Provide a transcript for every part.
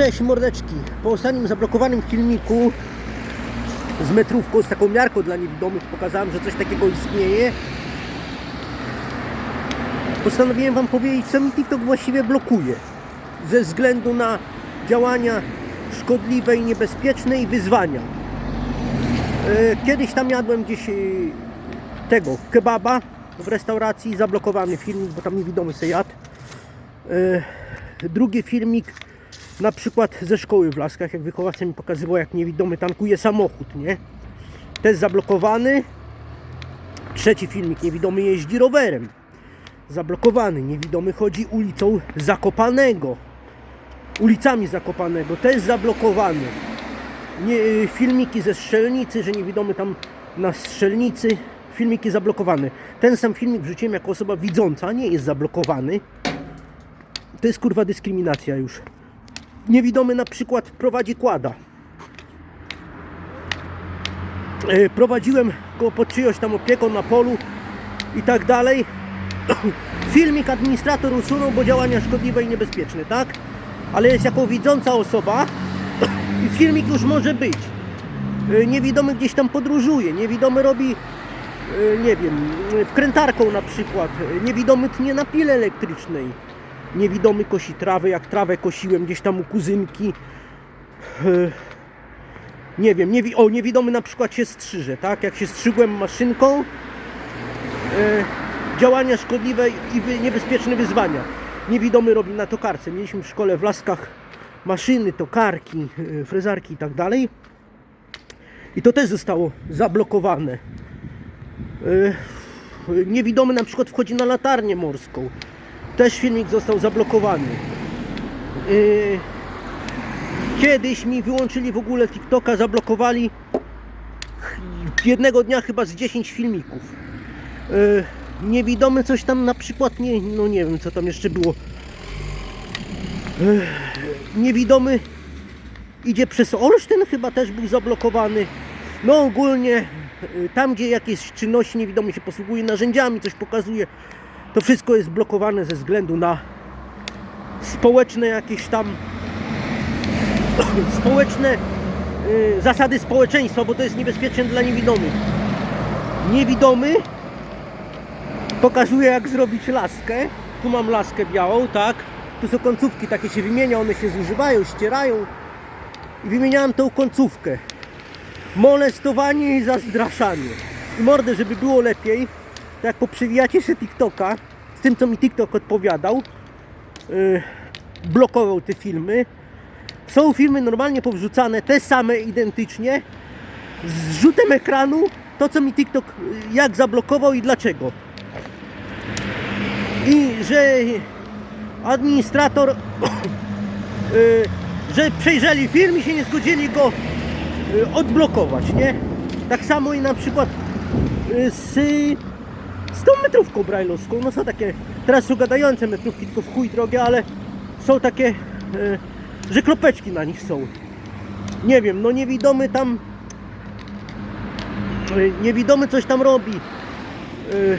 Cześć mordeczki. Po ostatnim zablokowanym filmiku z metrówką, z taką miarką dla niewidomych pokazałem, że coś takiego istnieje. Postanowiłem Wam powiedzieć, co mi TikTok właściwie blokuje. Ze względu na działania szkodliwe i niebezpieczne i wyzwania. E, Kiedyś tam jadłem gdzieś e, tego kebaba w restauracji, zablokowany filmik, bo tam niewidomy se jadł. E, Drugi filmik na przykład ze szkoły w Laskach, jak wychowawca mi pokazywał, jak niewidomy tankuje samochód, nie? Też zablokowany. Trzeci filmik, niewidomy jeździ rowerem. Zablokowany, niewidomy chodzi ulicą Zakopanego. Ulicami Zakopanego, też zablokowany. Nie, y, filmiki ze strzelnicy, że niewidomy tam na strzelnicy. Filmiki zablokowane. Ten sam filmik wrzuciłem jako osoba widząca, nie jest zablokowany. To jest kurwa dyskryminacja już. Niewidomy na przykład prowadzi kłada. E, Prowadziłem go pod czyjąś tam opieką na polu i tak dalej. Filmik administrator usunął, bo działania szkodliwe i niebezpieczne, tak? Ale jest jako widząca osoba i filmik już może być. E, Niewidomy gdzieś tam podróżuje, niewidomy robi e, nie wiem, wkrętarką na przykład, niewidomy tnie na pile elektrycznej, niewidomy kosi trawę, jak trawę kosiłem gdzieś tam u kuzynki. E, Nie wiem, niewi o niewidomy na przykład się strzyże, tak? Jak się strzygłem maszynką, e, działania szkodliwe i niebezpieczne wyzwania. Niewidomy robi na tokarce. Mieliśmy w szkole w Laskach maszyny, tokarki, e, frezarki i tak dalej. I to też zostało zablokowane. Niewidomy na przykład wchodzi na latarnię morską. Też filmik został zablokowany. Yy, Kiedyś mi wyłączyli w ogóle TikToka, zablokowali jednego dnia chyba z 10 filmików. Yy, Niewidomy coś tam na przykład, nie, no nie wiem co tam jeszcze było. Yy, Niewidomy idzie przez Olsztyn, chyba też był zablokowany. No ogólnie tam gdzie jakieś czynności niewidomy się posługuje narzędziami, coś pokazuje, to wszystko jest blokowane ze względu na społeczne jakieś tam społeczne y, zasady społeczeństwa, bo to jest niebezpieczne dla niewidomych. Niewidomy pokazuje jak zrobić laskę. Tu mam laskę białą, tak? Tu są końcówki takie się wymienia, one się zużywają, ścierają. I wymieniałem tą końcówkę. Molestowanie i zastraszanie. I mordę, żeby było lepiej, to jak poprzewijacie się TikToka, z tym co mi TikTok odpowiadał, yy, blokował te filmy. Są filmy normalnie powrzucane, te same identycznie, z rzutem ekranu, to co mi TikTok yy, jak zablokował i dlaczego. I że administrator, yy, że przejrzeli film i się nie zgodzili go yy, odblokować, nie? Tak samo i na przykład z z tą metrówką brajlowską. No są takie, teraz są gadające metrówki, tylko w chuj drogie, ale są takie, e, że kropeczki na nich są. Nie wiem, no niewidomy tam, e, niewidomy coś tam robi. E,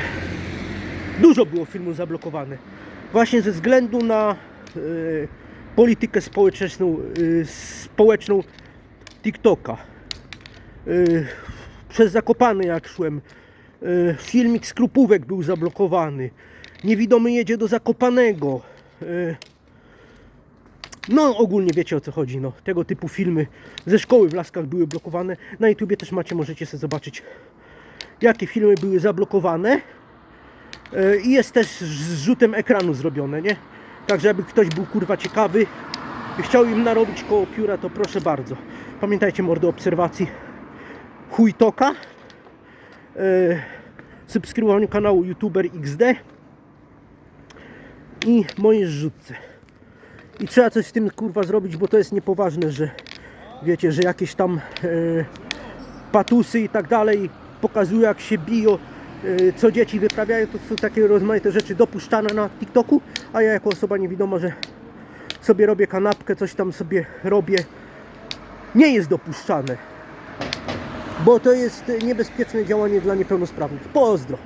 dużo było filmów zablokowane. Właśnie ze względu na e, politykę społeczną, e, społeczną TikToka. E, przez Zakopane jak szłem, filmik z Krupówek był zablokowany. Niewidomy jedzie do Zakopanego. E, No ogólnie wiecie o co chodzi. No. Tego typu filmy ze szkoły w Laskach były blokowane. Na YouTubie też macie, możecie sobie zobaczyć jakie filmy były zablokowane. E, I jest też z rzutem ekranu zrobione, nie? Także jakby ktoś był kurwa ciekawy i chciał im narobić koło pióra, to proszę bardzo. Pamiętajcie mordy obserwacji Hujtoka e, subskrybowaniu kanału YouTuber XD i moje zrzutce. I trzeba coś z tym kurwa zrobić, bo to jest niepoważne, że wiecie, że jakieś tam e, patusy i tak dalej pokazują jak się biją, e, co dzieci wyprawiają, to są takie rozmaite rzeczy dopuszczane na TikToku, a ja jako osoba niewidoma, że sobie robię kanapkę, coś tam sobie robię, nie jest dopuszczane bo to jest niebezpieczne działanie dla niepełnosprawnych. Pozdro!